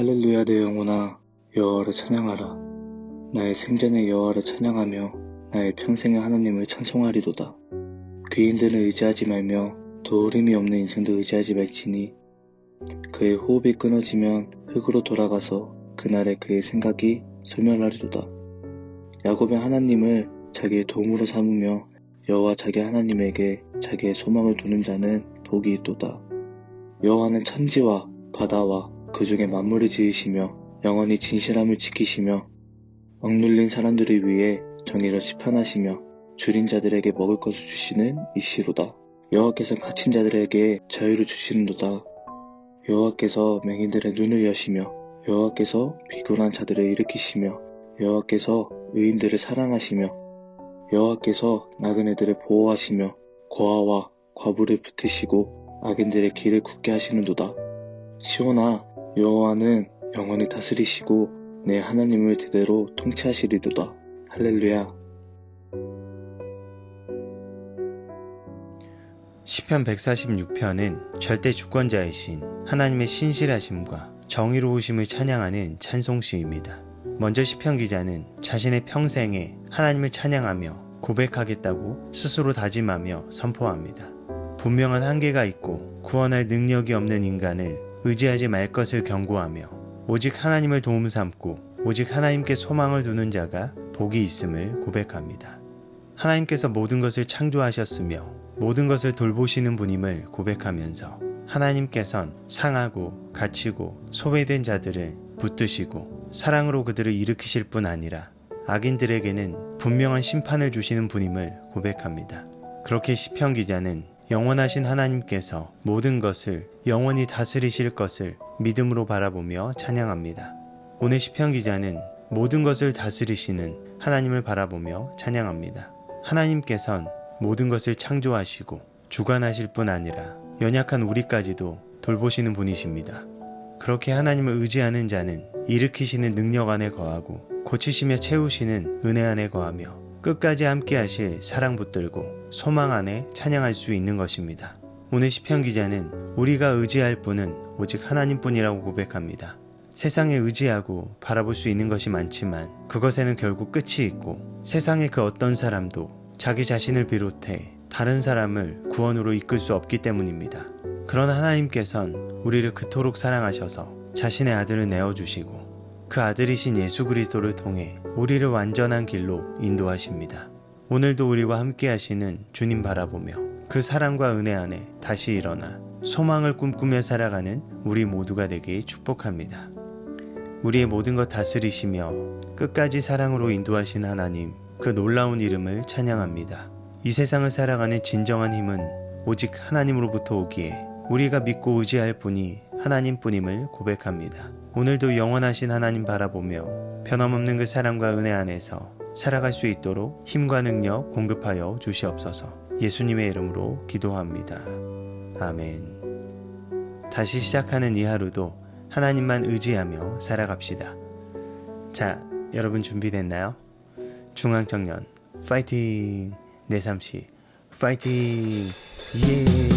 할렐루야 내 영혼아 여호와를 찬양하라. 나의 생전에 여호와를 찬양하며 나의 평생의 하나님을 찬송하리도다. 귀인들을 의지하지 말며 도우림이 없는 인생도 의지하지 말지니 그의 호흡이 끊어지면 흙으로 돌아가서 그날에 그의 생각이 소멸하리도다. 야곱의 하나님을 자기의 도움으로 삼으며 여호와 자기 하나님에게 자기의 소망을 두는 자는 복이 있도다. 여호와는 천지와 바다와 그 중에 만물을 지으시며 영원히 진실함을 지키시며 억눌린 사람들을 위해 정의를 시편하시며 줄인 자들에게 먹을 것을 주시는 이시로다. 여호와께서 갇힌 자들에게 자유를 주시는도다. 여호와께서 맹인들의 눈을 여시며 여호와께서 비굴한 자들을 일으키시며 여호와께서 의인들을 사랑하시며 여호와께서 나그네들을 보호하시며 고아와 과부를 붙으시고 악인들의 길을 굳게 하시는도다. 시온아 여호와는 영원히 다스리시고 내 하나님을 대대로 통치하시리도다. 할렐루야. 시편 146편은 절대 주권자이신 하나님의 신실하심과 정의로우심을 찬양하는 찬송시입니다. 먼저 시편 기자는 자신의 평생에 하나님을 찬양하며 고백하겠다고 스스로 다짐하며 선포합니다. 분명한 한계가 있고 구원할 능력이 없는 인간을 의지하지 말 것을 경고하며 오직 하나님을 도움 삼고 오직 하나님께 소망을 두는 자가 복이 있음을 고백합니다. 하나님께서 모든 것을 창조하셨으며 모든 것을 돌보시는 분임을 고백하면서 하나님께선 상하고 갇히고 소외된 자들을 붙드시고 사랑으로 그들을 일으키실 뿐 아니라 악인들에게는 분명한 심판을 주시는 분임을 고백합니다. 그렇게 시편 기자는 영원하신 하나님께서 모든 것을 영원히 다스리실 것을 믿음으로 바라보며 찬양합니다. 오늘 시편 기자는 모든 것을 다스리시는 하나님을 바라보며 찬양합니다. 하나님께선 모든 것을 창조하시고 주관하실 뿐 아니라 연약한 우리까지도 돌보시는 분이십니다. 그렇게 하나님을 의지하는 자는 일으키시는 능력 안에 거하고 고치시며 채우시는 은혜 안에 거하며 끝까지 함께 하실 사랑 붙들고 소망 안에 찬양할 수 있는 것입니다. 오늘 시편 기자는 우리가 의지할 분은 오직 하나님뿐이라고 고백합니다. 세상에 의지하고 바라볼 수 있는 것이 많지만 그것에는 결국 끝이 있고 세상의 그 어떤 사람도 자기 자신을 비롯해 다른 사람을 구원으로 이끌 수 없기 때문입니다. 그러나 하나님께선 우리를 그토록 사랑하셔서 자신의 아들을 내어주시고 그 아들이신 예수 그리스도를 통해 우리를 완전한 길로 인도하십니다. 오늘도 우리와 함께 하시는 주님 바라보며 그 사랑과 은혜 안에 다시 일어나 소망을 꿈꾸며 살아가는 우리 모두가 되길 축복합니다. 우리의 모든 것 다스리시며 끝까지 사랑으로 인도하신 하나님, 그 놀라운 이름을 찬양합니다. 이 세상을 살아가는 진정한 힘은 오직 하나님으로부터 오기에 우리가 믿고 의지할 분이 하나님뿐임을 고백합니다. 오늘도 영원하신 하나님 바라보며 변함없는 그 사랑과 은혜 안에서 살아갈 수 있도록 힘과 능력 공급하여 주시옵소서. 예수님의 이름으로 기도합니다. 아멘. 다시 시작하는 이 하루도 하나님만 의지하며 살아갑시다. 자, 여러분 준비됐나요? 중앙청년 파이팅! 내삼시 파이팅! 예!